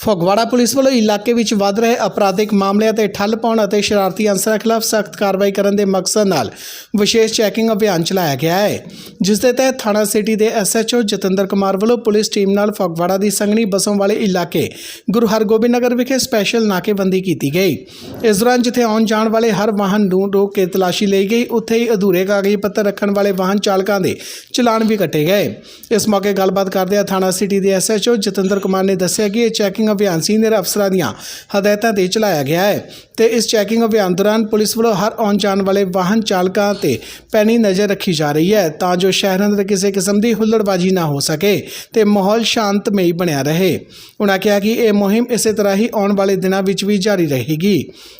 Phagwara police ਵੱਲੋਂ ਇਲਾਕੇ ਵਿੱਚ ਵੱਧ ਰਹੇ ਅਪਰਾਧਿਕ ਮਾਮਲਿਆਂ ਤੇ ਠੱਲ ਪਾਉਣ ਅਤੇ ਸ਼ਰਾਰਤੀ ਅਨਸਰਾਂ ਖਿਲਾਫ ਸਖਤ ਕਾਰਵਾਈ ਕਰਨ ਦੇ ਮਕਸਦ ਨਾਲ ਵਿਸ਼ੇਸ਼ ਚੈਕਿੰਗ ਅਭਿਆਨ ਚਲਾਇਆ ਗਿਆ ਹੈ, ਜਿਸ ਦੇ ਤਹਿਤ ਥਾਣਾ ਸਿਟੀ ਦੇ ਐਸਐਚਓ ਜਤਿੰਦਰ ਕੁਮਾਰ ਵੱਲੋਂ ਪੁਲਿਸ ਟੀਮ ਨਾਲ ਫਗਵਾੜਾ ਦੀ ਸੰਘਣੀ ਬਸੋਂ ਵਾਲੇ ਇਲਾਕੇ ਗੁਰੂ ਹਰਗੋਬਿੰਦ ਨਗਰ ਵਿਖੇ ਸਪੈਸ਼ਲ ਨਾਕੇਬੰਦੀ ਕੀਤੀ ਗਈ। ਇਸ ਦੌਰਾਨ ਜਿੱਥੇ ਆਉਣ ਜਾਣ ਵਾਲੇ ਹਰ ਵਾਹਨ ਨੂੰ ਰੋਕ ਕੇ ਤਲਾਸ਼ੀ ਲਈ ਗਈ, ਉੱਥੇ ਹੀ ਅਧੂਰੇ ਕਾਗਜ਼ ਪੱਤਰ ਰੱਖਣ ਵਾਲੇ ਵਾਹਨ ਚਾਲਕਾਂ ਦੇ ਚਲਾਨ ਵੀ ਕੱਟੇ ਗਏ। ਇਸ ਮੌਕੇ ਗੱਲਬਾਤ ਕਰਦਿਆਂ ਥਾਣਾ ਸਿਟੀ ਦੇ ਐਸਐਚਓ ਜਤਿੰਦਰ ਕੁਮਾਰ ਨੇ ਦੱਸਿਆ ਕਿ ਇਹ ਚੈਕਿੰਗ ਅਭਿਆਨ ਸੀਨੀਅਰ ਅਫਸਰਾਂ ਦੀਆਂ ਹਦਾਇਤਾਂ ਤੇ ਚਲਾਇਆ ਗਿਆ ਹੈ ਤੇ ਇਸ ਚੈਕਿੰਗ ਅਭਿਆਨ ਦੌਰਾਨ ਪੁਲਿਸ ਵੱਲੋਂ ਹਰ ਆਉਣ ਜਾਣ ਵਾਲੇ ਵਾਹਨ ਚਾਲਕਾਂ ਤੇ ਪੈਣੀ ਨਜ਼ਰ ਰੱਖੀ ਜਾ ਰਹੀ ਹੈ ਤਾਂ ਜੋ ਸ਼ਹਿਰਾਂ ਅੰਦਰ ਕਿਸੇ ਕਿਸਮ ਦੀ ਹੁੱਲੜਬਾਜ਼ੀ ਨਾ ਹੋ ਸਕੇ ਤੇ ਮਾਹੌਲ ਸ਼ਾਂਤਮਈ ਬਣਿਆ ਰਹੇ। ਉਨ੍ਹਾਂ ਕਿਹਾ ਕਿ ਇਹ ਮੁਹਿੰਮ ਇਸੇ ਤਰ੍ਹਾਂ ਹੀ ਆਉਣ ਵਾਲੇ ਦਿਨਾਂ ਵਿੱਚ ਵੀ ਜਾਰੀ ਰਹੇਗੀ।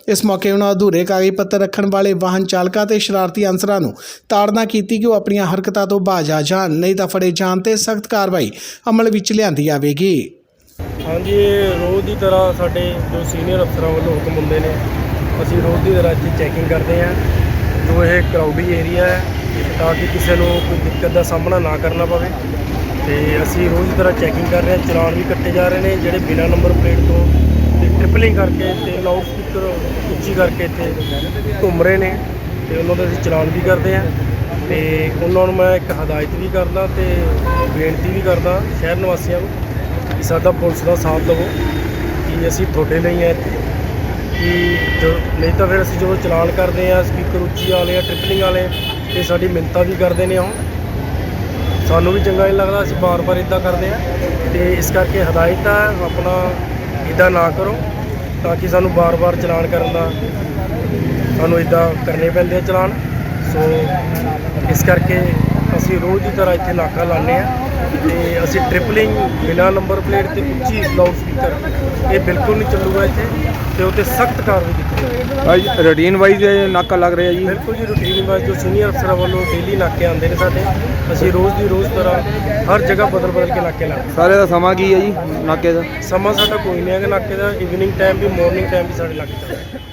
ਇਸ ਮੌਕੇ ਉਹਨਾਂ ਅਧੂਰੇ ਕਾਗਜ਼ ਪੱਤਰ ਰੱਖਣ ਵਾਲੇ ਵਾਹਨ ਚਾਲਕਾਂ ਤੇ ਸ਼ਰਾਰਤੀ ਅਨਸਰਾਂ ਨੂੰ ਤਾੜਨਾ ਕੀਤੀ ਕਿ ਉਹ ਆਪਣੀਆਂ ਹਰਕਤਾਂ ਤੋਂ ਬਾਜ਼ ਆ ਜਾਣ, ਨਹੀਂ ਤਾਂ ਫੜੇ ਜਾਣ ਤੇ ਸਖਤ ਕਾਰਵਾਈ ਅਮਲ ਵਿੱਚ ਲਿਆਂਦੀ ਜਾਵੇਗੀ। ਹਾਂਜੀ, ਇਹ ਰੋਜ਼ ਦੀ ਤਰ੍ਹਾਂ ਸਾਡੇ ਜੋ ਸੀਨੀਅਰ ਅਫਸਰਾਂ ਵੱਲੋਂ ਹੁਕਮ ਹੁੰਦੇ ਨੇ, ਅਸੀਂ ਰੋਜ਼ ਦੀ ਤਰ੍ਹਾਂ ਇੱਥੇ ਚੈਕਿੰਗ ਕਰਦੇ ਹਾਂ ਜੋ ਇਹ ਕਰਾਊਡੀ ਏਰੀਆ ਹੈ, ਤਾਂ ਕਿ ਕਿਸੇ ਨੂੰ ਕੋਈ ਦਿੱਕਤ ਦਾ ਸਾਹਮਣਾ ਨਾ ਕਰਨਾ ਪਵੇ। ਤੇ ਅਸੀਂ ਰੋਜ਼ ਦੀ ਤਰ੍ਹਾਂ ਚੈਕਿੰਗ ਕਰ ਰਹੇ ਹਾਂ, ਚਲਾਨ ਵੀ ਕੱਟੇ ਜਾ ਰਹੇ ਨੇ, ਜਿਹੜੇ ਬਿਨਾਂ ਨੰਬਰ ਪਲੇਟ ਤੋਂ ਤੇ ਟ੍ਰਿਪਲਿੰਗ ਕਰਕੇ ਤੇ ਲਾਊਡ ਸਪੀਕਰ ਉੱਚੀ ਕਰਕੇ ਇੱਥੇ ਘੁੰਮ ਰਹੇ ਨੇ ਤੇ ਉਹਨਾਂ ਦਾ ਅਸੀਂ ਚਲਾਨ ਵੀ ਕਰਦੇ ਹਾਂ। ਤੇ ਉਹਨਾਂ ਨੂੰ ਮੈਂ ਇੱਕ ਹਦਾਇਤ ਵੀ ਕਰਦਾ ਤੇ ਬੇਨਤੀ ਵੀ ਕਰਦਾ ਸ਼ਹਿਰ ਨਿਵਾਸੀਆਂ ਨੂੰ ਕਿ ਸਾਡਾ ਪੁਲਿਸ ਦਾ ਸਾਥ ਲਵੋ ਕਿ ਅਸੀਂ ਤੁਹਾਡੇ ਲਈ ਹਾਂ ਇੱਥੇ। ਕਿ ਜੋ ਨਹੀਂ ਤਾਂ ਫਿਰ ਅਸੀਂ ਜਦੋਂ ਚਲਾਨ ਕਰਦੇ ਆ, ਸਪੀਕਰ ਉੱਚੀ ਵਾਲੇ ਆ ਟ੍ਰਿਪਲਿੰਗ ਵਾਲੇ ਤੇ ਸਾਡੀ ਮਿੰਤਾ ਵੀ ਕਰਦੇ ਨੇ ਉਹ। ਸਾਨੂੰ ਵੀ ਚੰਗਾ ਨਹੀਂ ਲੱਗਦਾ, ਅਸੀਂ ਬਾਰ-ਬਾਰ ਇਦਾਂ ਕਰਦੇ ਆ। ਤੇ ਇਸ ਕਰਕੇ ਹਦਾਇਤ ਆ, ਆਪਣਾ ਇਦਾਂ ਨਾ ਕਰੋ ਤਾਂ ਕਿ ਸਾਨੂੰ ਬਾਰ-ਬਾਰ ਚਲਾਨ ਕਰਨ ਦਾ ਸਾਨੂੰ ਇਦਾਂ ਕਰਨੇ ਪੈਂਦੇ ਆ ਚਲਾਨ। ਸੋ ਇਸ ਕਰਕੇ ਅਸੀਂ ਰੋਜ਼ ਦੀ ਤਰ੍ਹਾਂ ਇੱਥੇ ਨਾਕਾ ਲਾਉਂਦੇ ਆ ਤੇ ਅਸੀਂ ਟ੍ਰਿਪਲਿੰਗ ਬਿਨਾਂ ਨੰਬਰ ਪਲੇਟ ਤੇ ਉੱਚੀ ਲਾਊਡ ਸਪੀਕਰ ਇਹ ਬਿਲਕੁਲ ਨਹੀਂ ਚੱਲੂਗਾ ਇੱਥੇ ਤੇ ਉੱਤੇ ਸਖਤ ਕਾਰਵਾਈ ਕੀਤੀ ਜਾਵੇਗੀ ਭਾਈ ਰੂਟੀਨ ਵਾਈਜ਼ ਨਾਕਾ ਲੱਗ ਰਿਹਾ ਜੀ। ਬਿਲਕੁਲ ਜੀ ਰੂਟੀਨ ਵਾਈਜ਼ ਜੋ ਸੀਨੀਅਰ ਅਫਸਰਾਂ ਵੱਲੋਂ ਡੇਲੀ ਨਾਕੇ ਆਉਂਦੇ ਨੇ ਸਾਡੇ ਅਸੀਂ ਰੋਜ਼ ਦੀ ਰੋਜ਼ ਤਰ੍ਹਾਂ ਹਰ ਜਗ੍ਹਾ ਬਦਲ ਬਦਲ ਕੇ ਨਾਕੇ ਲਾਉਂਦੇ ਸਾਰੇ ਦਾ ਸਮਾਂ ਕੀ ਹੈ ਜੀ ਨਾਕੇ ਦਾ? ਸਮਾਂ ਸਾਡਾ ਕੋਈ ਨਹੀਂ ਹੈਗਾ ਨਾਕੇ ਦਾ ਇਵਨਿੰਗ ਟਾਈਮ ਵੀ ਮਾਰਨਿੰਗ ਟਾਈਮ ਵੀ ਸਾਡੇ ਲੱਗ ਜਾਂਦਾ